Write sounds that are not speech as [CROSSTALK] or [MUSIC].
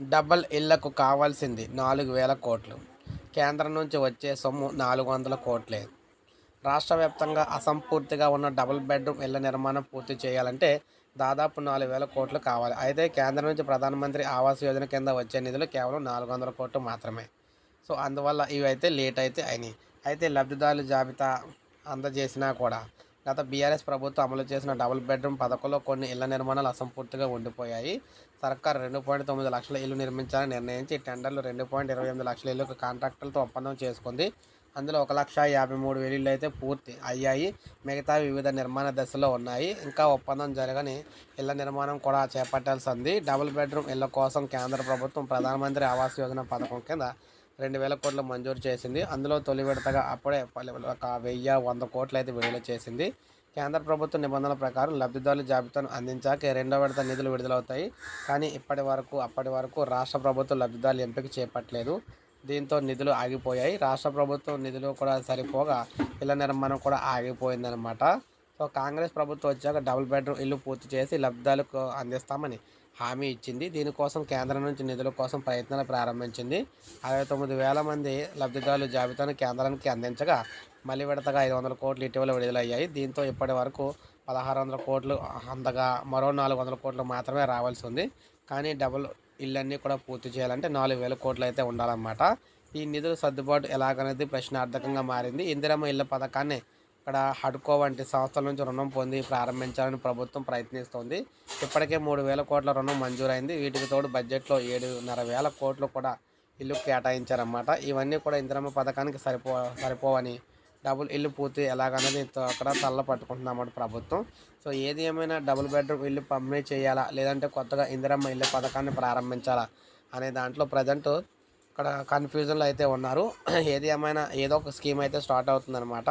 Double ఇళ్ళకు కావాల్సింది నాలుగు వేల కోట్లు. కేంద్రం నుంచి వచ్చే సొమ్ము నాలుగు వందల కోట్లే. రాష్ట్ర వ్యాప్తంగా అసంపూర్తిగా ఉన్న డబుల్ బెడ్రూమ్ ఇళ్ళ నిర్మాణం పూర్తి చేయాలంటే దాదాపు నాలుగు వేల కోట్లు కావాలి. అయితే కేంద్రం నుంచి ప్రధానమంత్రి ఆవాస్ యోజన కింద వచ్చే నిధులు కేవలం నాలుగు వందల కోట్లు మాత్రమే. సో అందువల్ల ఇవి అయితే లేట్ అయితే అయినాయి. అయితే లబ్ధిదారుల జాబితా అందజేసినా కూడా గత బీఆర్ఎస్ ప్రభుత్వం అమలు చేసిన డబుల్ బెడ్రూమ్ పథకంలో కొన్ని ఇళ్ళ నిర్మాణాలు అసంపూర్తిగా ఉండిపోయాయి. సర్కార్ రెండు పాయింట్ తొమ్మిది లక్షల ఇల్లు నిర్మించాలని నిర్ణయించి టెండర్లు రెండు పాయింట్ ఇరవై ఎనిమిది లక్షల ఇళ్ళకు కాంట్రాక్టులతో ఒప్పందం చేసుకుంది. అందులో ఒక లక్ష యాభై మూడు వేలు ఇళ్ళు అయితే పూర్తి అయ్యాయి. మిగతా వివిధ నిర్మాణ దశలో ఉన్నాయి. ఇంకా ఒప్పందం జరగని ఇళ్ళ నిర్మాణం కూడా చేపట్టాల్సి ఉంది. డబుల్ బెడ్రూమ్ ఇళ్ళ కోసం కేంద్ర ప్రభుత్వం ప్రధానమంత్రి ఆవాస్ యోజన పథకం కింద రెండు వేల కోట్లు మంజూరు చేసింది. అందులో తొలి విడతగా అప్పుడే ఒక వెయ్యి వంద కోట్లు అయితే విడుదల చేసింది. కేంద్ర ప్రభుత్వ నిబంధనల ప్రకారం లబ్ధిదారుల జాబితాను అందించాక రెండో విడత నిధులు విడుదలవుతాయి. కానీ ఇప్పటి వరకు అప్పటి వరకు రాష్ట్ర ప్రభుత్వం లబ్ధిదారుల ఎంపిక చేపట్టలేదు. దీంతో నిధులు ఆగిపోయాయి. రాష్ట్ర ప్రభుత్వం నిధులు కూడా సరిపోగా ఇళ్ళ నిర్మాణం కూడా ఆగిపోయిందనమాట సో కాంగ్రెస్ ప్రభుత్వం వచ్చాక డబుల్ బెడ్రూమ్ ఇల్లు పూర్తి చేసి లబ్ధిదారులకు అందిస్తామని హామీ ఇచ్చింది. దీనికోసం కేంద్రం నుంచి నిధుల కోసం ప్రయత్నాలు ప్రారంభించింది. అరవై తొమ్మిది వేల మంది లబ్ధిదారుల జాబితాను కేంద్రానికి అందించగా మళ్ళీ విడతగా ఐదు వందల కోట్లు ఇటీవల విడుదలయ్యాయి. దీంతో ఇప్పటి వరకు పదహారు వందల కోట్లు అందగా మరో నాలుగు వందల కోట్లు మాత్రమే రావాల్సి ఉంది. కానీ డబుల్ ఇళ్ళన్నీ కూడా పూర్తి చేయాలంటే నాలుగు వేల కోట్లు అయితే ఉండాలన్నమాట. ఈ నిధుల సర్దుబాటు ఎలాగనేది ప్రశ్నార్థకంగా మారింది. ఇందిరమ్మ ఇళ్ళ పథకాన్ని ఇక్కడ హడ్కో వంటి సంస్థల నుంచి రుణం పొంది ప్రారంభించాలని ప్రభుత్వం ప్రయత్నిస్తోంది. ఇప్పటికే మూడు వేల కోట్ల రుణం మంజూరైంది. వీటికి తోడు బడ్జెట్లో ఏడున్నర వేల కోట్లు కూడా ఇల్లు కేటాయించారన్నమాట. ఇవన్నీ కూడా ఇందిరమ్మ పథకానికి సరిపో సరిపోవని డబుల్ ఇల్లు పూర్తి ఎలాగన్నది అక్కడ తల్ల పట్టుకుంటున్నమాట ప్రభుత్వం. సో ఏది ఏమైనా డబుల్ బెడ్రూమ్ ఇల్లు పంపిణీ చేయాలా? లేదంటే కొత్తగా ఇందిరమ్మ ఇల్లు పథకాన్ని ప్రారంభించాలా? అనే దాంట్లో ప్రజెంట్ ఇక్కడ కన్ఫ్యూజన్లో అయితే ఉన్నారు. [CLEARS THROAT] ఏది ఏమైనా ఏదో ఒక స్కీమ్ అయితే స్టార్ట్ అవుతుందన్నమాట.